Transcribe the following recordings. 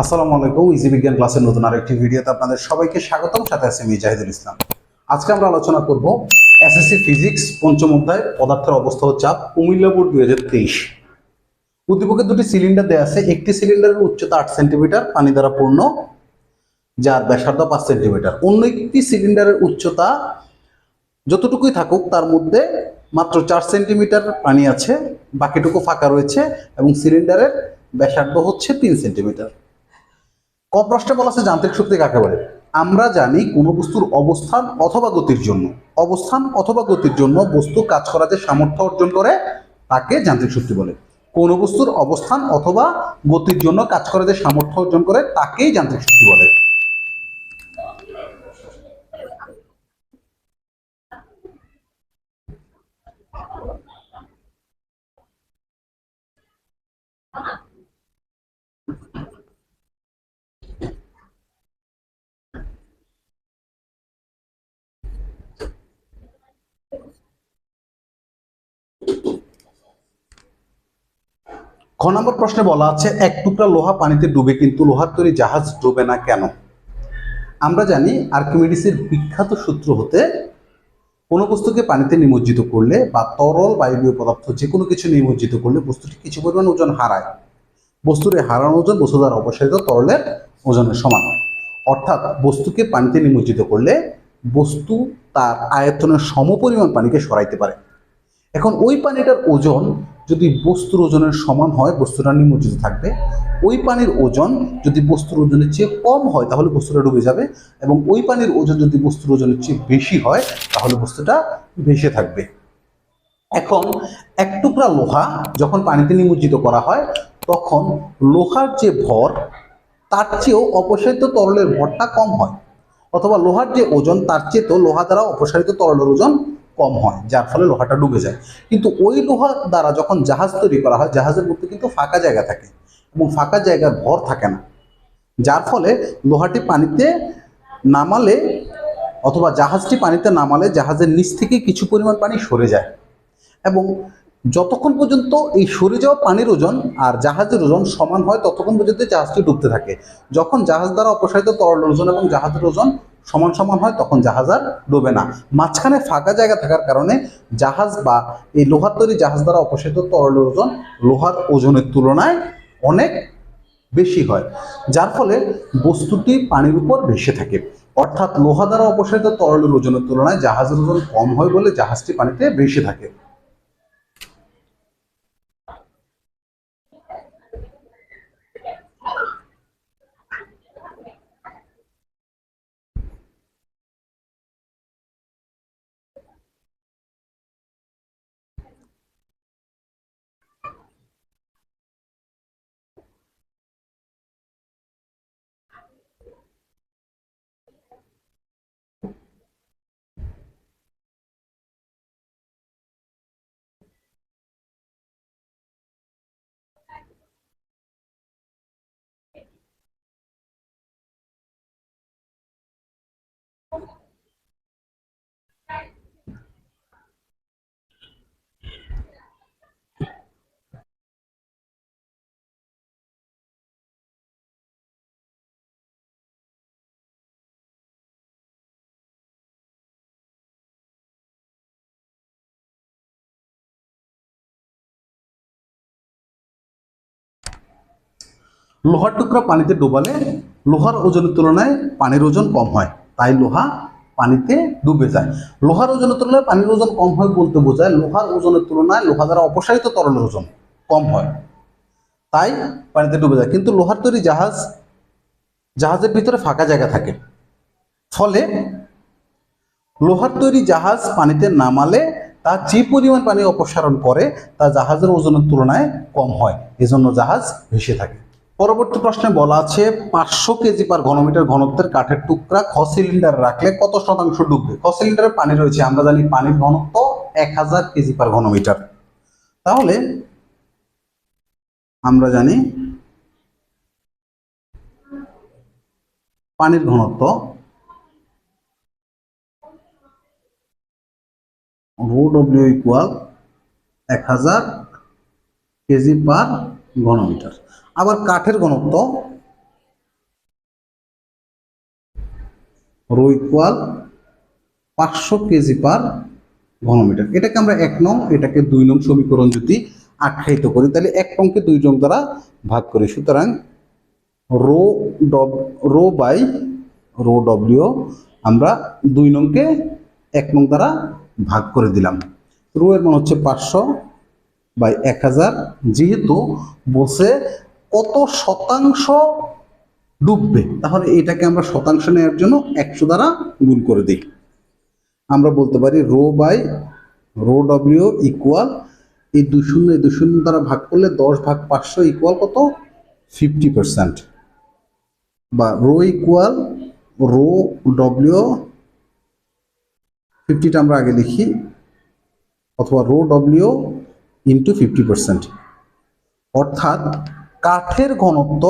আসসালামু আলাইকুম ইজি বিজ্ঞান ক্লাসের নতুন আরেকটি ভিডিওতে আপনাদের সবাইকে স্বাগতম। সাথে আছে আমি জাহিদুল ইসলাম। আজকে আমরা আলোচনা করব এসএসসি ফিজিক্স পঞ্চম অধ্যায়, পদার্থের অবস্থা ও চাপ কুমিল্লা বোর্ড দুই হাজার তেইশ। উদ্দীপকে দুটি সিলিন্ডার দেওয়া আছে। একটি সিলিন্ডারের উচ্চতা আট সেন্টিমিটার পানি দ্বারা পূর্ণ, যার ব্যাসার্ধ পাঁচ সেন্টিমিটার অন্য একটি সিলিন্ডারের উচ্চতা যতটুকুই থাকুক, তার মধ্যে মাত্র চার সেন্টিমিটার পানি আছে, বাকিটুকু ফাঁকা রয়েছে এবং সিলিন্ডারের ব্যাসার্ধ হচ্ছে তিন সেন্টিমিটার ক প্রশ্নে বলা আছে যান্ত্রিক শক্তি কাকে বলে? আমরা জানি কোনো বস্তুর অবস্থান অথবা গতির জন্য। অবস্থান অথবা গতির জন্য বস্তু কাজ করার যে সামর্থ্য অর্জন করে তাকে যান্ত্রিক শক্তি বলে। কোনো বস্তুর অবস্থান অথবা গতির জন্য কাজ করার যে সামর্থ্য অর্জন করে তাকেই যান্ত্রিক শক্তি বলে। খ নম্বর প্রশ্নে বলা আছে, এক টুকরা লোহা পানিতে ডুবে কিন্তু লোহার তৈরি জাহাজ ডুবে না কেন? আমরা জানি আর্কিমিডিসের বিখ্যাত সূত্র হতে, কোনো বস্তুকে পানিতে নিমজ্জিত করলে বা তরল বায়বীয় পদার্থ যে কোনো কিছু নিমজ্জিত করলে বস্তুটি কিছু পরিমাণ ওজন হারায়। বস্তুর হারানো ওজন বস্তু দ্বারা অপসারিত তরলের ওজনের সমান অর্থাৎ বস্তুকে পানিতে নিমজ্জিত করলে বস্তু তার আয়তনের সমপরিমাণ পানিকে সরাইতে পারে। এখন ওই পানিটার ওজন যদি বস্তুর ওজনের সমান হয়, বস্তুটা নিমজ্জিত থাকবে, ওই পানির ওজন যদি বস্তুর ওজনের চেয়ে কম হয়, তাহলে বস্তুটা ডুবে যাবে এবং ওই পানির ওজন যদি বস্তুর ওজনের চেয়ে বেশি হয়, তাহলে বস্তুটা ভেসে থাকবে। এখন এক টুকরা লোহা যখন পানিতে নিমজ্জিত করা হয়, তখন লোহার যে ভর, তার চেয়েও অপসারিত তরলের ভরটা কম হয়। অথবা লোহার যে ওজন, তার চেয়ে তো লোহা দ্বারা অপসারিত তরলের ওজন কম হয়, যার ফলে লোহাটা ডুবে যায়। কিন্তু ওই লোহা দ্বারা যখন জাহাজ তৈরি করা হয়, জাহাজের মধ্যে কিন্তু ফাঁকা জায়গা থাকে এবং ফাঁকা জায়গার ভর থাকে না। যার ফলে লোহাটি পানিতে নামালে অথবা জাহাজটি পানিতে নামালে জাহাজের নিচ থেকে কিছু পরিমাণ পানি সরে যায় এবং যতক্ষণ পর্যন্ত এই সরে যাওয়া পানির ওজন আর জাহাজের ওজন সমান হয়, ততক্ষণ পর্যন্ত জাহাজটি ডুবতে থাকে। যখন জাহাজ দ্বারা অপসারিত তরল ওজন এবং জাহাজের ওজন সমান সমান হয়, তখন জাহাজ আর ডোবে না। মাঝখানে ফাঁকা জায়গা থাকার কারণে জাহাজ বা এই লোহার তৈরি জাহাজ দ্বারা অপসারিত তরল ওজন লোহার ওজনের তুলনায় অনেক বেশি হয়, যার ফলে বস্তুটি পানির উপর ভেসে থাকে। অর্থাৎ লোহা দ্বারা অপসারিত তরলের ওজনের তুলনায় জাহাজের ওজন কম হয় বলে জাহাজটি পানিতে ভেসে থাকে। লোহার টুকরা পানিতে ডোবালে লোহার ওজনের তুলনায় পানির ওজন কম হয়, তাই লোহা পানিতে ডুবে যায়। লোহার ওজনের তুলনায় পানির ওজন কম হয় বলতে বোঝায় লোহার ওজনের তুলনায় লোহা দ্বারা অপসারিত তরলের ওজন কম হয়, তাই পানিতে ডুবে যায়। কিন্তু লোহার তৈরি জাহাজ, জাহাজের ভিতরে ফাঁকা জায়গা থাকে। ফলে লোহার তৈরি জাহাজ পানিতে নামালে তা যে পরিমাণ পানি অপসারণ করে তা জাহাজের ওজনের তুলনায় কম হয়, এজন্য জাহাজ ভেসে থাকে। পরবর্তী প্রশ্নে বলা আছে, পাঁচশো কেজি পার ঘনমিটার ঘনত্বের কাঠের টুকরা খ সিলিন্ডার রাখলে কত শতাংশ ডুববে? খ সিলিন্ডারে পানি রয়েছে, আমরা জানি পানির ঘনত্ব এক হাজার কেজি পার ঘনমিটার। তাহলে আমরা জানি পানির ঘনত্ব রো ডব্লিউ ইকুয়াল এক হাজার কেজি পার ঘনমিটার। আবার কাঠের ঘনত্ব রো ইকুয়াল পাঁচশো কেজি পার ঘনমিটার। এটাকে আমরা এক নং, এটাকে দুই নং সমীকরণ যদি আখ্যায়িত করি, তাহলে এক নংকে দুই নং দ্বারা ভাগ করি। সুতরাং rho ডব, rho by rho W আমরা দুই নংকে এক নং দ্বারা ভাগ করে দিলাম। রো এর মান হচ্ছে পাঁচশো বাই এক হাজার, যেহেতু বসে কত শতাংশ ডুববে? তাহলে এটাকে আমরা শতাংশ নেওয়ার জন্য একশো দ্বারা গুণ করে দিই। আমরা বলতে পারি rho by rho W equal এই দুই শূন্য, এই দুই শূন্য দ্বারা ভাগ করলে দশ ভাগ পাঁচশো ইকুয়াল কত? Fifty percent. বা রো ইকুয়াল রো ডব্লিউ, ফিফটিটা আমরা আগে লিখি, অথবা rho W into fifty percent অর্থাৎ কাঠের ঘনত্ব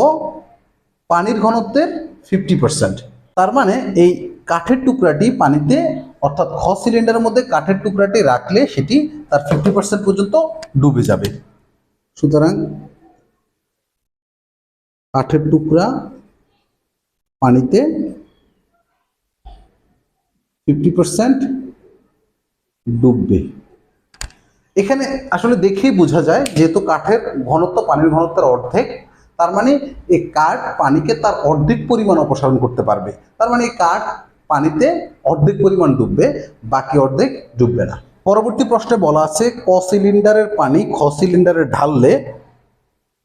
পানির ঘনত্বের ফিফটি পার্সেন্ট তার মানে এই কাঠের টুকরাটি পানিতে, অর্থাৎ খ সিলিন্ডারের মধ্যে কাঠের টুকরাটি রাখলে সেটি তার ফিফটি পার্সেন্ট পর্যন্ত ডুবে যাবে। সুতরাং কাঠের টুকরা পানিতে ফিফটি পার্সেন্ট ডুববে। এখানে আসলে দেখেই বোঝা যায় যেহেতু কাঠের ঘনত্ব পানির ঘনত্বের অর্ধেক, তার মানে এই কাঠ পানিকে তার অর্ধেক পরিমাণ অপসারণ করতে পারবে। তার মানে এই কাঠ পানিতে অর্ধেক পরিমাণ ডুববে, বাকি অর্ধেক ডুববে না। পরবর্তী প্রশ্নে বলা আছে, ক সিলিন্ডারের পানি খ সিলিন্ডারে ঢাললে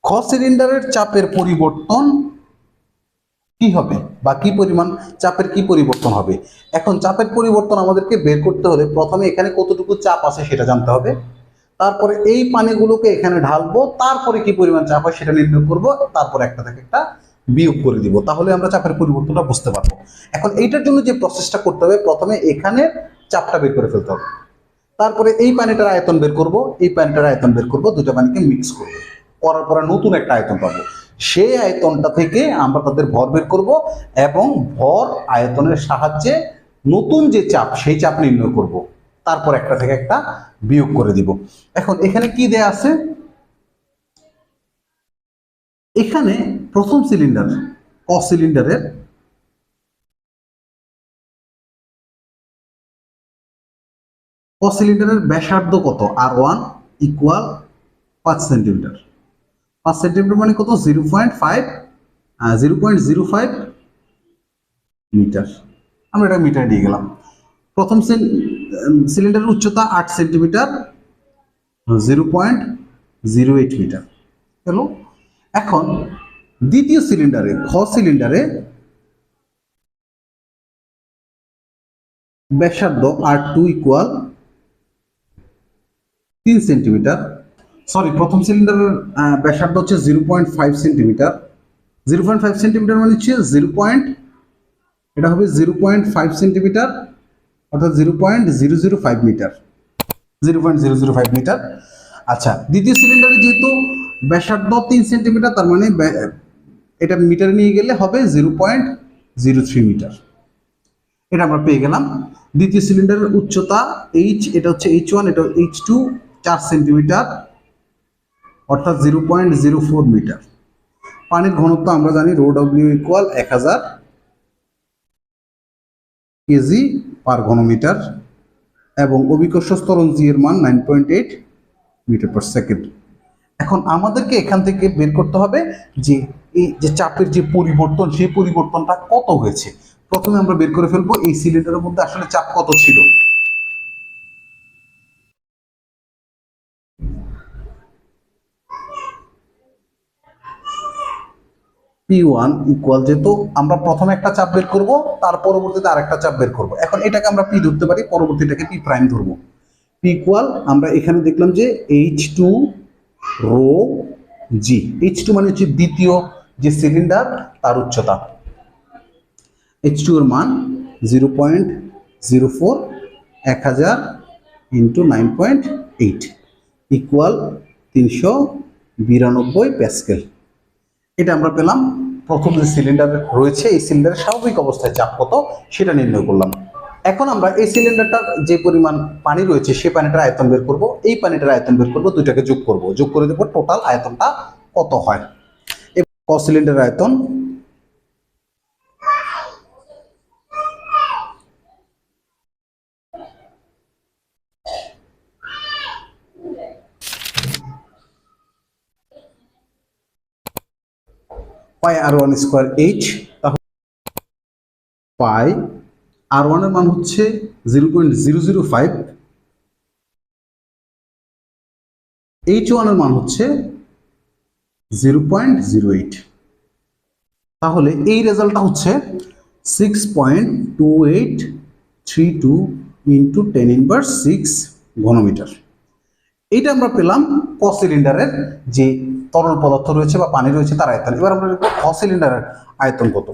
খ সিলিন্ডারের চাপের পরিবর্তন কি হবে বা কি পরিমাণ চাপের কি পরিবর্তন হবে? এখন চাপের পরিবর্তন আমাদেরকে বের করতে হলে প্রথমে এখানে কতটুকু চাপ আছে সেটা জানতে হবে। তারপরে এই পানিগুলোকে এখানে ঢালবো, তারপরে কি পরিমাণ চাপ হয় সেটা নির্ণয় করব, তারপরে একটা থেকে একটা বিয়োগ করে দিব। তাহলে আমরা চাপের পরিবর্তনটা বুঝতে পারব। এখন এইটার জন্য যে প্রসেসটা করতে হবে, প্রথমে এখানে চাপটা বের করে ফেলতে হবে। তারপরে এই পানিটার আয়তন বের করব, এই পানিটার আয়তন বের করব, দুটো পানিকে মিক্স করব। করার পরে নতুন একটা আয়তন পাবো। সেই আয়তনটা থেকে আমরা তাদের ভর বের করব এবং ভর আয়তনের সাহায্যে নতুন যে চাপ, সেই চাপ নির্ণয় করব। তারপর একটা থেকে একটা বিয়োগ করে দিব। এখন এখানে কি দেয়া আছে? এখানে প্রথম সিলিন্ডার ক সিলিন্ডারের ক সিলিন্ডারের ব্যাসার্ধ কত? আর ওয়ান ইকুয়াল পাঁচ সেন্টিমিটার পাঁচ সেন্টিমিটার মানে কত? Zero point five zero point zero five metre আমরা এটা মিটার দিয়ে গেলাম। প্রথম সিলিন্ডারের উচ্চতা আট centimetre zero point zero eight metre হলো এখন দ্বিতীয় সিলিন্ডারে খ সিলিন্ডারে ব্যাসার্ধ আর টু ইকুয়াল তিন সেন্টিমিটার সরি প্রথম সিলিন্ডারের ব্যাসার্ধ হচ্ছে zero point five centimetre zero point five centimetre মানে হচ্ছে জিরো পয়েন্ট এটা হবে জিরো পয়েন্ট ফাইভ সেন্টিমিটার অর্থাৎ zero point zero zero five metre zero point zero zero five metre আচ্ছা দ্বিতীয় সিলিন্ডারে যেহেতু ব্যাসার্ধ তিন সেন্টিমিটার তার মানে এটা মিটারে নিয়ে গেলে হবে zero point zero three metre এটা আমরা পেয়ে গেলাম। দ্বিতীয় সিলিন্ডারের উচ্চতা এইচ এটা হচ্ছে এইচ ওয়ান এটা এইচ টু চার সেন্টিমিটার অর্থাৎ zero point zero four metre পানির ঘনত্ব আমরা জানি রো ডব্লিউ ইকুয়াল এক হাজার কেজি পার ঘনমিটার এবং অভিকর্ষ স্তরণ জি এর মান nine point eight metre per second এখন আমাদেরকে এখান থেকে বের করতে হবে যে এই যে চাপের যে পরিবর্তন, সেই পরিবর্তনটা কত হয়েছে? প্রথমে আমরা বের করে ফেলব, এই সিলিন্ডারের মধ্যে আসলে চাপ কত ছিল? পি ওয়ান ইকুয়াল যেহেতু আমরা প্রথমে একটা চাপ বের করব, তার পরবর্তীতে আরেকটা চাপ বের করব। এখন এটাকে আমরা পি ধরতে পারি, পরবর্তীটাকে পি প্রাইম ধরবো। পি ইকুয়াল আমরা এখানে দেখলাম যে H two rho G H two মানে হচ্ছে দ্বিতীয় যে সিলিন্ডার তার উচ্চতা। এইচ টু এর মান জিরো পয়েন্ট জিরো ফোর এক হাজার into nine point eight equal তিনশো বিরানব্বই প্যাসকেল এটা আমরা পেলাম প্রথম যে সিলিন্ডার রয়েছে এই সিলিন্ডারের স্বাভাবিক অবস্থায় চাপ কত সেটা নির্ণয় করলাম। এখন আমরা এই সিলিন্ডারটার যে পরিমাণ পানি রয়েছে সেই পানিটার আয়তন বের করব। এই পানিটার আয়তন বের করব দুইটাকে যোগ করব। যোগ করে দেবো টোটাল আয়তনটা কত হয়? এবং ক সিলিন্ডারের আয়তন pi R one square eight তাহলে পাই আর ওয়ানের মান হচ্ছে zero point zero zero five H ওয়ানের মান হচ্ছে জিরো পয়েন্ট জিরো এইট তাহলে এই রেজাল্টটা হচ্ছে six point two eight three two into ten inverse six ঘনমিটার। এইটা আমরা পেলাম ক সিলিন্ডারের যে তরল পদার্থ রয়েছে বা পানি রয়েছে, তার আয়তন। এবার আমরা দেখব খ সিলিন্ডারের আয়তন কত।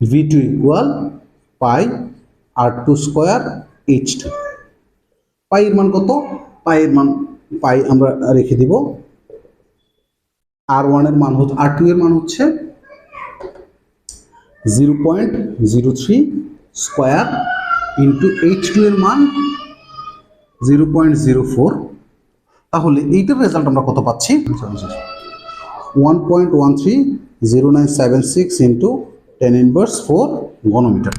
V two equal pi R two square H two পাইয়ের মান কত? পাইয়ের মান পাই আমরা রেখে দিব। আর ওয়ানের মান হচ্ছে আর টু এর মান হচ্ছে zero point zero three square into H two এর মান জিরো পয়েন্ট জিরো ফোর তাহলে এইটার রেজাল্ট আমরা কত পাচ্ছি? One point one three zero nine seven six into ten inverse four ঘনমিটার।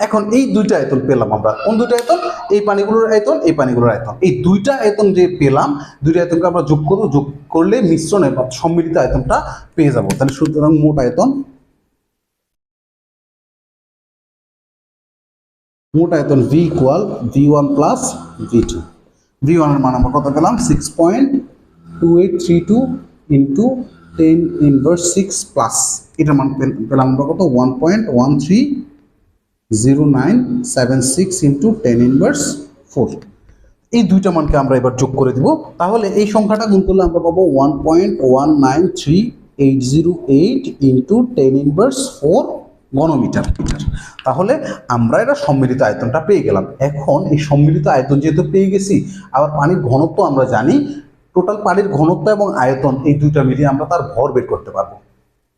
এখন এই দুইটা আয়তন পেলাম আমরা। কোন দুইটা আয়তন? এই পানিগুলোর আয়তন, এই পানিগুলোর আয়তন। এই দুইটা আয়তন যে পেলাম, দুইটা আয়তনকে আমরা যোগ করব, যোগ করলে মিশ্রণে সম্মিলিত আয়তনটা পেয়ে যাব। তাহলে সুতরাং মোট আয়তন মোট আয়তন V equal V one plus V two V ওয়ানের মান আমরা কত পেলাম? Six point two eight three two into ten inverse six plus এটার মান পেলাম আমরা কত? One point one three zero nine seven six into ten inverse four এই দুইটা মানকে আমরা এবার যোগ করে দিব। তাহলে এই সংখ্যাটা গুণ করলে আমরা পাবো one point one nine three eight zero eight into ten inverse four ঘনমিটার তাহলে আমরা এটা সম্মিলিত আয়তনটা পেয়ে গেলাম। এখন এই সম্মিলিত আয়তন যেহেতু পেয়ে গেছি, আবার পানির ঘনত্ব আমরা জানি, টোটাল পানির ঘনত্ব এবং আয়তন এই দুইটা মিলিয়ে আমরা তার ভর বের করতে পারব।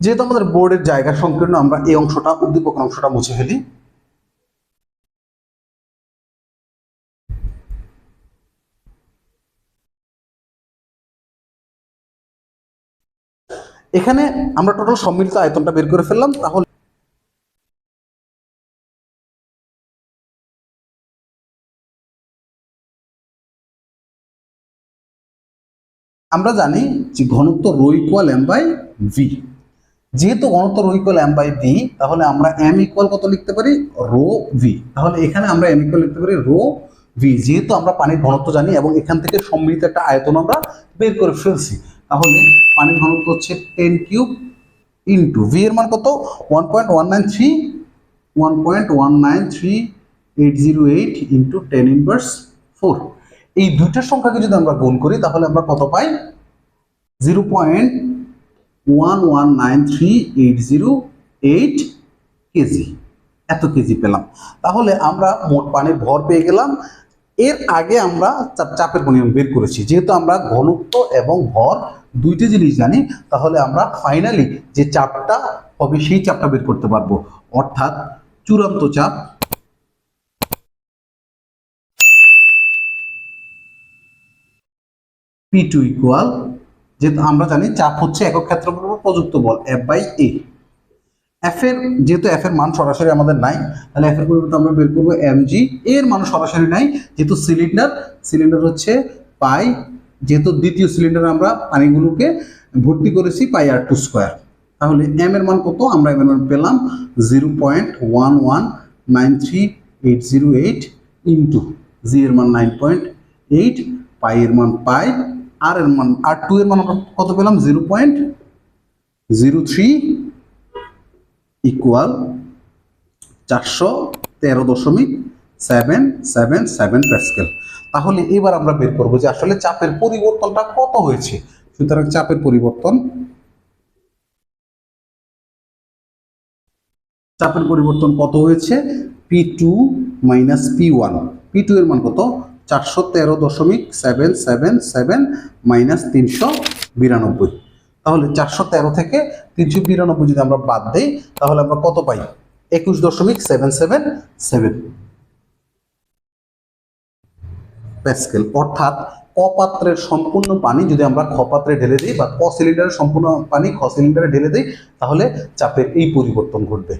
যেহেতু আমাদের বোর্ডের জায়গা সংকীর্ণ, আমরা এই অংশটা উদ্দীপক অংশটা মুছে ফেলি। এখানে আমরা টোটাল সম্মিলিত আয়তনটা বের করে ফেললাম, তাহলে আমরা জানি যে ঘনত্ব rho equal M by V যেহেতু ঘনত্ব rho equal M by V তাহলে আমরা এম ইকুয়াল কত লিখতে পারি? রো ভি তাহলে এখানে আমরা এম ইকুয়াল লিখতে পারি রো ভি যেহেতু আমরা পানির ঘনত্ব জানি এবং এখান থেকে সম্মিলিত একটা আয়তন আমরা বের করে ফেলছি, তাহলে পানির ঘনত্ব হচ্ছে টেন কিউব ইন্টু ভি এর মান কত? One point one nine three one point one nine three eight zero eight into ten inverse four এই দুইটার সংখ্যাকে যদি আমরা গুণ করি, তাহলে আমরা কত পাই? Zero point one one nine three eight zero eight KG এত কেজি পেলাম। তাহলে আমরা মোট পানির ভর পেয়ে গেলাম। এর আগে আমরা চাপ- চাপের পরিমাণ বের করেছি। যেহেতু আমরা ঘনত্ব এবং ভর দুইটি জিনিস জানি, তাহলে আমরা ফাইনালি যে চাপটা হবে, সেই চাপটা বের করতে পারব। অর্থাৎ চূড়ান্ত চাপ পি টু ইকুয়াল যেহেতু আমরা জানি চাপ হচ্ছে একক ক্ষেত্রফল প্রযুক্ত বল এফ বাই এ এফ এর, যেহেতু এফ এর মান সরাসরি আমাদের নাই, তাহলে এফ এর পরিবর্তে আমরা বের করব এম জি এর মান সরাসরি নাই, যেহেতু সিলিন্ডার সিলিন্ডার হচ্ছে পাই, যেহেতু দ্বিতীয় সিলিন্ডারে আমরা পানিগুলোকে ভর্তি করেছি পাই আর টু স্কোয়ার। তাহলে এম এর মান কত? আমরা এম এর মান পেলাম zero point one one nine three eight zero eight into G এর মান নাইন পয়েন্ট এইট পাই এর মান পাই আর এর মান আর টু এর মান আমরা কত পেলাম? Zero point zero three equal চারশো তেরো দশমিক সেভেন সেভেন সেভেন প্যাসকেল তাহলে এবার আমরা বের করব যে আসলে চাপের পরিবর্তনটা কত হয়েছে। সুতরাং চাপের পরিবর্তন চাপের পরিবর্তন কত হয়েছে? P two minus P one P two এর মান কত? চারশো তেরো দশমিক সেভেন সেভেন সেভেন মাইনাস তিনশো বিরানব্বই। তাহলে চারশো তেরো থেকে তিনশো বিরানব্বই যদি আমরা বাদ দেই, তাহলে আমরা কত পাই? একুশ দশমিক সেভেন সেভেন সেভেন। প্যাসকেল, অর্থাৎ ক পাত্রের সম্পূর্ণ পানি যদি আমরা খ পাত্রে ঢেলে দিই বা ক সিলিন্ডারের সম্পূর্ণ পানি খ সিলিন্ডারে ঢেলে দিই, তাহলে চাপের এই পরিবর্তন ঘটবে।